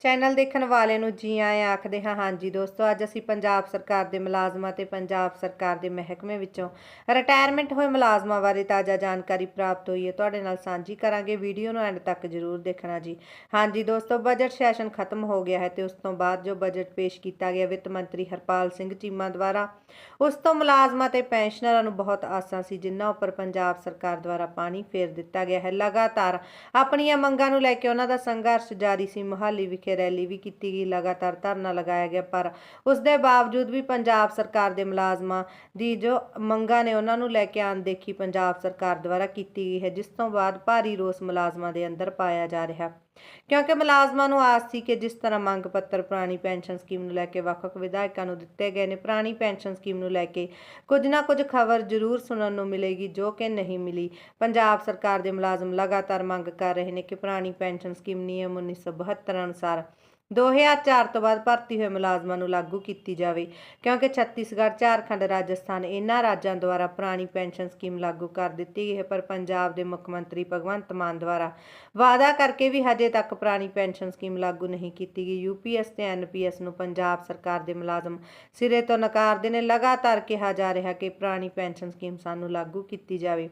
Channel ਦੇਖਣ ਵਾਲੇ ਨੂੰ ਜੀ ਆਇਆਂ ਆਖਦੇ ਹਾਂ, ਹਾਂਜੀ ਦੋਸਤੋ, ਅੱਜ ਅਸੀਂ ਪੰਜਾਬ ਸਰਕਾਰ ਦੇ ਮੁਲਾਜ਼ਮਾਂ ਤੇ ਪੰਜਾਬ ਸਰਕਾਰ ਦੇ ਮਹਿਕਮੇ ਵਿੱਚੋਂ ਰਿਟਾਇਰਮੈਂਟ ਹੋਏ ਮੁਲਾਜ਼ਮਾਂ ਬਾਰੇ ਤਾਜ਼ਾ ਜਾਣਕਾਰੀ ਪ੍ਰਾਪਤ ਹੋਈ ਹੈ। ਤੁਹਾਡੇ ਨਾਲ ਸਾਂਝੀ ਕਰਾਂਗੇ। ਵੀਡੀਓ ਨੂੰ ਐਂਡ ਤੱਕ ਜ਼ਰੂਰ ਦੇਖਣਾ ਜੀ। ਹਾਂਜੀ ਦੋਸਤੋ ਬਜਟ ਸੈਸ਼ਨ ਖਤਮ ਹੋ ਗਿਆ ਹੈ ਤੇ ਉਸ ਤੋਂ ਬਾਅਦ ਜੋ ਬਜਟ ਪੇਸ਼ ਕੀਤਾ ਗਿਆ ਵਿੱਤ ਮੰਤਰੀ ਹਰਪਾਲ ਸਿੰਘ ਚੀਮਾ ਦੁਆਰਾ, ਉਸ ਤੋਂ ਮੁਲਾਜ਼ਮਾਂ ਤੇ ਪੈਨਸ਼ਨਰਾਂ ਨੂੰ ਬਹੁਤ ਆਸਾਂ ਸੀ, ਜਿਨ੍ਹਾਂ ਉੱਪਰ ਪੰਜਾਬ ਸਰਕਾਰ ਦੁਆਰਾ ਪਾਣੀ ਫੇਰ ਦਿੱਤਾ ਗਿਆ ਹੈ। ਲਗਾਤਾਰ ਆਪਣੀਆਂ ਮੰਗਾਂ ਨੂੰ ਲੈ ਕੇ ਉਹਨਾਂ ਦਾ ਸੰਘਰਸ਼ ਜਾਰੀ ਸੀ। ਮੁਹਾਲੀ ਵਿਖੇ ਰੈਲੀ ਵੀ ਕੀਤੀ ਗਈ, ਲਗਾਤਾਰ ਧਰਨਾ ਲਗਾਇਆ ਗਿਆ, ਪਰ ਉਸ ਦੇ ਬਾਵਜੂਦ ਵੀ ਪੰਜਾਬ ਸਰਕਾਰ ਦੇ ਮੁਲਾਜ਼ਮਾਂ ਦੀ ਜੋ ਮੰਗਾਂ ਨੇ, ਉਹਨਾਂ ਨੂੰ ਲੈ ਕੇ ਅਣਦੇਖੀ ਪੰਜਾਬ ਸਰਕਾਰ ਦੁਆਰਾ ਕੀਤੀ ਗਈ ਹੈ, ਜਿਸ ਤੋਂ ਬਾਅਦ ਭਾਰੀ ਰੋਸ ਮੁਲਾਜ਼ਮਾਂ ਦੇ ਅੰਦਰ ਪਾਇਆ ਜਾ ਰਿਹਾ। ਕਿਉਂਕਿ ਮੁਲਾਜ਼ਮਾਂ ਨੂੰ ਆਸ ਸੀ ਕਿ ਜਿਸ ਤਰ੍ਹਾਂ ਮੰਗ ਪੱਤਰ ਪੁਰਾਣੀ ਪੈਨਸ਼ਨ ਸਕੀਮ ਨੂੰ ਲੈ ਕੇ ਵੱਖ-ਵੱਖ ਵਿਧਾਇਕਾਂ ਨੂੰ ਦਿੱਤੇ ਗਏ ਨੇ, ਪੁਰਾਣੀ ਪੈਨਸ਼ਨ ਸਕੀਮ ਨੂੰ ਲੈ ਕੇ ਕੁਝ ਨਾ ਕੁਝ ਖਬਰ ਜ਼ਰੂਰ ਸੁਣਨ ਨੂੰ ਮਿਲੇਗੀ, ਜੋ ਕਿ ਨਹੀਂ ਮਿਲੀ। ਪੰਜਾਬ ਸਰਕਾਰ ਦੇ ਮੁਲਾਜ਼ਮ ਲਗਾਤਾਰ ਮੰਗ ਕਰ ਰਹੇ ਨੇ ਕਿ ਪੁਰਾਣੀ ਪੈਨਸ਼ਨ ਸਕੀਮ ਨਿਯਮ 1972 ਅਨੁਸਾਰ 2004 ਤੋਂ ਬਾਅਦ ਭਰਤੀ ਹੋਏ ਮੁਲਾਜ਼ਮਾਂ ਨੂੰ ਲਾਗੂ ਕੀਤੀ ਜਾਵੇ, ਕਿਉਂਕਿ ਛੱਤੀਸਗੜ੍ਹ, ਝਾਰਖੰਡ, ਰਾਜਸਥਾਨ ਇਹਨਾਂ ਰਾਜਾਂ ਦੁਆਰਾ ਪੁਰਾਣੀ ਪੈਨਸ਼ਨ ਸਕੀਮ ਲਾਗੂ ਕਰ ਦਿੱਤੀ ਗਈ ਹੈ, ਪਰ ਪੰਜਾਬ ਦੇ ਮੁੱਖ ਮੰਤਰੀ ਭਗਵੰਤ ਮਾਨ ਦੁਆਰਾ ਵਾਅਦਾ ਕਰਕੇ ਵੀ ਹਜੇ ਤੱਕ ਪੁਰਾਣੀ ਪੈਨਸ਼ਨ ਸਕੀਮ ਲਾਗੂ ਨਹੀਂ ਕੀਤੀ ਗਈ। ਯੂਪੀਐਸ ਤੇ ਐਨਪੀਐਸ ਨੂੰ ਪੰਜਾਬ ਸਰਕਾਰ ਦੇ ਮੁਲਾਜ਼ਮ ਸਿਰੇ ਤੋਂ ਨਕਾਰਦੇ ਨੇ। ਲਗਾਤਾਰ ਕਿਹਾ ਜਾ ਰਿਹਾ ਕਿ ਪੁਰਾਣੀ ਪੈਨਸ਼ਨ ਸਕੀਮ ਸਾਨੂੰ ਲਾਗੂ ਕੀਤੀ ਜਾਵੇ।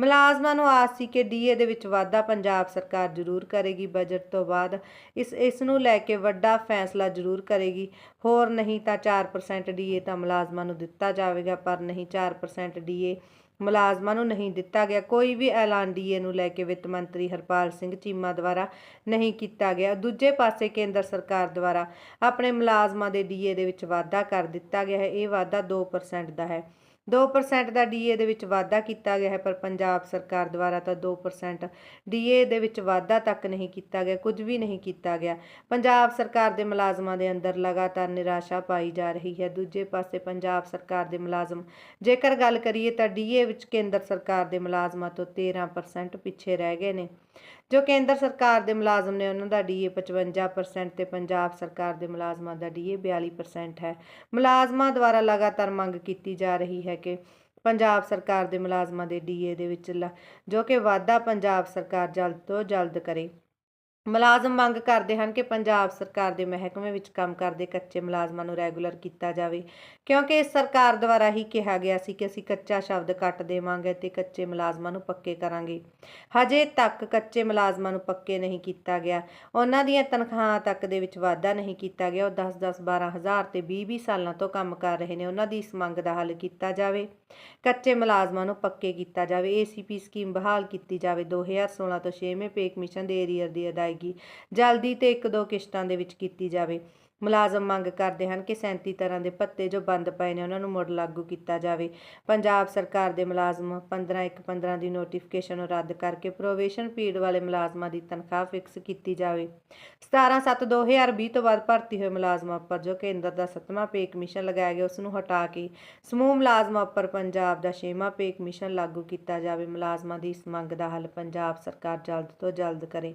ਮੁਲਾਜ਼ਮਾਂ ਨੂੰ ਆਸ ਸੀ ਕਿ ਡੀਏ ਦੇ ਵਿੱਚ ਵਾਧਾ ਪੰਜਾਬ ਸਰਕਾਰ ਜ਼ਰੂਰ ਕਰੇਗੀ। ਬਜਟ ਤੋਂ ਬਾਅਦ ਇਸ ਇਸ ਨੂੰ ਲੈ ਕੇ ਵੱਡਾ ਫੈਸਲਾ ਜ਼ਰੂਰ ਕਰੇਗੀ। ਹੋਰ ਨਹੀਂ ਤਾਂ 4% ਡੀਏ ਤਾਂ ਮੁਲਾਜ਼ਮਾਂ ਨੂੰ ਦਿੱਤਾ ਜਾਵੇਗਾ, ਪਰ ਨਹੀਂ 4% ਡੀਏ ਮੁਲਾਜ਼ਮਾਂ ਨੂੰ ਨਹੀਂ ਦਿੱਤਾ ਗਿਆ। ਕੋਈ ਵੀ ਐਲਾਨ ਡੀਏ ਨੂੰ ਲੈ ਕੇ ਵਿੱਤ ਮੰਤਰੀ ਹਰਪਾਲ ਸਿੰਘ ਚੀਮਾ ਦੁਆਰਾ ਨਹੀਂ ਕੀਤਾ ਗਿਆ। ਦੂਜੇ ਪਾਸੇ ਕੇਂਦਰ ਸਰਕਾਰ ਦੁਆਰਾ ਆਪਣੇ ਮੁਲਾਜ਼ਮਾਂ ਦੇ ਡੀਏ ਦੇ ਵਿੱਚ ਵਾਧਾ ਕਰ ਦਿੱਤਾ ਗਿਆ ਹੈ। ਇਹ ਵਾਧਾ 2% ਦਾ ਹੈ। 2% ਦਾ ਡੀਏ ਦੇ ਵਿੱਚ ਵਾਧਾ ਕੀਤਾ ਗਿਆ ਹੈ, ਪਰ ਪੰਜਾਬ ਸਰਕਾਰ ਦੁਆਰਾ ਤਾਂ 2% ਡੀਏ ਦੇ ਵਿੱਚ ਵਾਧਾ ਤੱਕ ਨਹੀਂ ਕੀਤਾ ਗਿਆ, ਕੁਝ ਵੀ ਨਹੀਂ ਕੀਤਾ ਗਿਆ। ਪੰਜਾਬ ਸਰਕਾਰ ਦੇ ਮੁਲਾਜ਼ਮਾਂ ਦੇ ਅੰਦਰ ਲਗਾਤਾਰ ਨਿਰਾਸ਼ਾ ਪਾਈ ਜਾ ਰਹੀ ਹੈ। ਦੂਜੇ ਪਾਸੇ ਪੰਜਾਬ ਸਰਕਾਰ ਦੇ ਮੁਲਾਜ਼ਮ, ਜੇਕਰ ਗੱਲ ਕਰੀਏ ਤਾਂ ਡੀਏ ਵਿੱਚ ਕੇਂਦਰ ਸਰਕਾਰ ਦੇ ਮੁਲਾਜ਼ਮਾਂ ਤੋਂ 13% ਪਿੱਛੇ ਰਹਿ ਗਏ ਨੇ। ਜੋ ਕੇਂਦਰ ਸਰਕਾਰ ਦੇ ਮੁਲਾਜ਼ਮ ਨੇ ਉਹਨਾਂ ਦਾ ਡੀਏ 55% ਤੇ ਪੰਜਾਬ ਸਰਕਾਰ ਦੇ ਮੁਲਾਜ਼ਮਾਂ ਦਾ ਡੀਏ 42% ਹੈ। ਮੁਲਾਜ਼ਮਾਂ ਦੁਆਰਾ ਲਗਾਤਾਰ ਮੰਗ ਕੀਤੀ ਜਾ ਰਹੀ ਹੈ ਕਿ ਪੰਜਾਬ ਸਰਕਾਰ ਦੇ ਮੁਲਾਜ਼ਮਾਂ ਦੇ ਡੀਏ ਦੇ ਵਿੱਚ ਲ- ਜੋ ਕਿ ਵਾਧਾ ਪੰਜਾਬ ਸਰਕਾਰ ਜਲਦ ਤੋਂ ਜਲਦ ਕਰੇ। ਮੁਲਾਜ਼ਮ ਮੰਗ ਕਰਦੇ ਹਨ ਕਿ ਪੰਜਾਬ ਸਰਕਾਰ ਦੇ ਮਹਿਕਮੇ ਵਿੱਚ ਕੰਮ ਕਰਦੇ ਕੱਚੇ ਮੁਲਾਜ਼ਮਾਂ ਨੂੰ ਰੈਗੂਲਰ ਕੀਤਾ ਜਾਵੇ, ਕਿਉਂਕਿ ਇਸ ਸਰਕਾਰ ਦੁਆਰਾ ਹੀ ਕਿਹਾ ਗਿਆ ਸੀ ਕਿ ਅਸੀਂ ਕੱਚਾ ਸ਼ਬਦ ਕੱਟ ਦੇਵਾਂਗੇ ਤੇ ਕੱਚੇ ਮੁਲਾਜ਼ਮਾਂ ਨੂੰ ਪੱਕੇ ਕਰਾਂਗੇ। ਹਜੇ ਤੱਕ ਕੱਚੇ ਮੁਲਾਜ਼ਮਾਂ ਨੂੰ ਪੱਕੇ ਨਹੀਂ ਕੀਤਾ ਗਿਆ। ਉਹਨਾਂ ਦੀਆਂ ਤਨਖਾਹਾਂ ਤੱਕ ਦੇ ਵਿੱਚ ਵਾਧਾ ਨਹੀਂ ਕੀਤਾ ਗਿਆ। ਉਹ 10-10 12000 ਤੇ 20-20 ਸਾਲਾਂ ਤੋਂ ਕੰਮ ਕਰ ਰਹੇ ਨੇ। ਉਹਨਾਂ ਦੀ ਇਸ ਮੰਗ ਦਾ ਹੱਲ ਕੀਤਾ ਜਾਵੇ। ਕੱਚੇ ਮੁਲਾਜ਼ਮਾਂ ਨੂੰ ਪੱਕੇ ਕੀਤਾ ਜਾਵੇ। ਏਸੀਪੀ ਸਕੀਮ ਬਹਾਲ ਕੀਤੀ ਜਾਵੇ। 2016 ਤੋਂ 6ਵੇਂ ਪੇ ਕਮਿਸ਼ਨ ਦੇ ਏਰੀਅਰ ਦੀ ਅਦਾਇਗੀ ਜਲਦੀ ਤੇ ਇੱਕ ਦੋ ਕਿਸ਼ਤਾਂ ਦੇ ਵਿੱਚ ਕੀਤੀ ਜਾਵੇ। ਮੁਲਾਜ਼ਮ ਮੰਗ ਕਰਦੇ ਹਨ ਕਿ 37 ਤਰ੍ਹਾਂ ਦੇ ਭੱਤੇ ਜੋ ਬੰਦ ਪਏ ਨੇ, ਉਹਨਾਂ ਨੂੰ ਮੁੜ ਲਾਗੂ ਕੀਤਾ ਜਾਵੇ। ਪੰਜਾਬ ਸਰਕਾਰ ਦੇ ਮੁਲਾਜ਼ਮ 15 1 15 ਦੀ ਨੋਟੀਫਿਕੇਸ਼ਨ ਰੱਦ ਕਰਕੇ ਪ੍ਰੋਬੇਸ਼ਨ ਪੀਰੀਅਡ ਵਾਲੇ ਮੁਲਾਜ਼ਮਾਂ ਦੀ ਤਨਖਾਹ ਫਿਕਸ ਕੀਤੀ ਜਾਵੇ। 17 7 2020 ਤੋਂ ਬਾਅਦ ਭਰਤੀ ਹੋਏ ਮੁਲਾਜ਼ਮਾਂ ਉੱਪਰ ਜੋ ਕੇਂਦਰ ਦਾ ਸੱਤਵਾਂ ਪੇ ਕਮਿਸ਼ਨ ਲਗਾਇਆ ਗਿਆ, ਉਸ ਨੂੰ ਹਟਾ ਕੇ ਸਮੂਹ ਮੁਲਾਜ਼ਮਾਂ ਉੱਪਰ ਪੰਜਾਬ ਦਾ ਛੇਵਾਂ ਪੇ ਕਮਿਸ਼ਨ ਲਾਗੂ ਕੀਤਾ ਜਾਵੇ। ਮੁਲਾਜ਼ਮਾਂ ਦੀ ਇਸ ਮੰਗ ਦਾ ਹੱਲ ਪੰਜਾਬ ਸਰਕਾਰ ਜਲਦ ਤੋਂ ਜਲਦ ਕਰੇ।